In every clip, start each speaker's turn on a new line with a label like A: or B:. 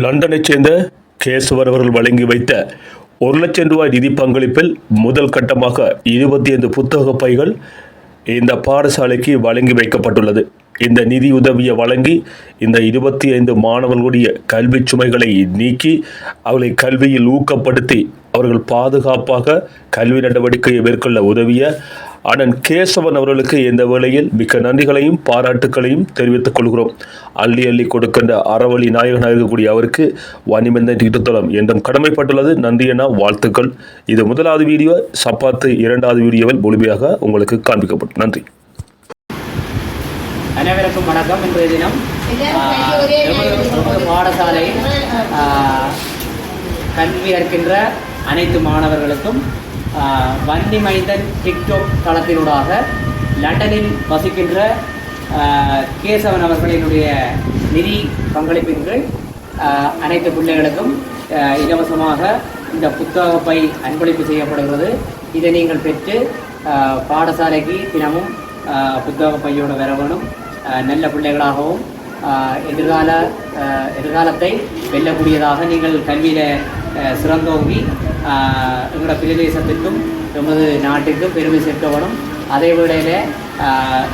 A: லண்டனைச் சேர்ந்த கேசவர் அவர்கள் வழங்கி வைத்த ஒரு லட்சம் ரூபாய் நிதி பங்களிப்பில் முதல் கட்டமாக இருபத்தி ஐந்து புத்தக பைகள் இந்த பாடசாலைக்கு வழங்கி வைக்கப்பட்டுள்ளது. இந்த நிதி உதவியை வழங்கி இந்த இருபத்தி ஐந்து மாணவர்களுடைய கல்வி சுமைகளை நீக்கி அவர்களை கல்வியில் ஊக்கப்படுத்தி அவர்கள் பாதுகாப்பாக கல்வி நடவடிக்கையை மேற்கொள்ள உதவிய அண்ணன் கேசவன் அவர்களுக்கு இந்த வேளையில் மிக்க நன்றிகளையும் பாராட்டுக்களையும் தெரிவித்துக் கொள்கிறோம். அள்ளி அள்ளி கொடுக்கின்ற அறவழி நாயகனாக இருக்கக்கூடிய அவருக்கு வன்னிமந்த திட்டத்தளம் என்றும் கடமைப்பட்டுள்ளது. நன்றி என வாழ்த்துக்கள். இது முதலாவது வீடியோ. சப்பாத்து இரண்டாவது வீடியோவில் முழுமையாக உங்களுக்கு காண்பிக்கப்படும். நன்றி.
B: அனைவருக்கும் வணக்கம். இன்றைய தினம் பாடசாலையில் ஆஹ், கல்வி கற்கின்ற அனைத்து மாணவர்களுக்கும் வன்னி மைந்தன் டிக்டாக் தளத்தினூடாக லண்டனில் வசிக்கின்ற கேசவன் அவர்களினுடைய நிதி பங்களிப்பின் கீழ் அனைத்து பிள்ளைகளுக்கும் இலவசமாக இந்த புத்தக பை அன்பளிப்பு செய்யப்படுகிறது. இதை நீங்கள் பெற்று பாடசாலைக்கு தினமும் புத்தக பையோடு வர வேணும். நல்ல பிள்ளைகளாகவும் எதிர்கால எதிர்காலத்தை வெல்லக்கூடியதாக நீங்கள் கல்வியில் சிறந்தோங்கி எங்களோட பிரதேசத்திற்கும் எமது நாட்டிற்கும் பெருமை சேர்க்கப்படும் அதே வேளையில்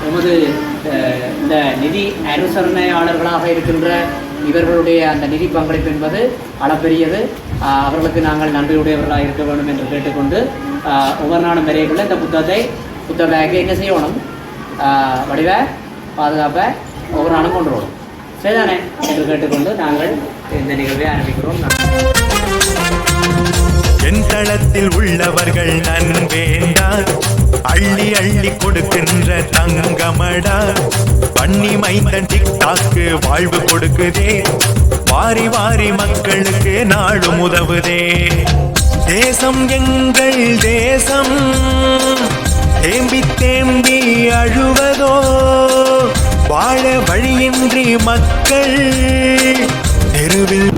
B: எமது இந்த நிதி அனுசரணையாளர்களாக இருக்கின்ற இவர்களுடைய அந்த நிதி பங்களிப்பு என்பது அளப்பெரியது அவர்களுக்கு நாங்கள் நன்றியுடையவர்களாக இருக்க வேண்டும் என்று கேட்டுக்கொண்டு ஒவ்வொரு நாளும் வரையக்குள்ள இந்த புத்தகத்தை புத்தக பேக்கை என்ன செய்யணும் வடிவ பாதுகாப்பை ஒவ்வொரு நாளும் கொண்டு வரும் சரிதானே? என்று கேட்டுக்கொண்டு நாங்கள் இந்த நிகழ்வை ஆரம்பிக்கிறோம்.
C: என் தளத்தில் உள்ளவர்கள் நன்வேண்டார் அள்ளி அள்ளி கொடுக்கின்ற தங்கமடா. பண்ணி மைந்தன் டிக்டாக்கு வாழ்வு கொடுக்குதே. வாரி வாரி மக்களுக்கு நாடும் உதவுதே. தேசம் எங்கள் தேசம். வாழ வழியின்றி மக்கள் தெருவில்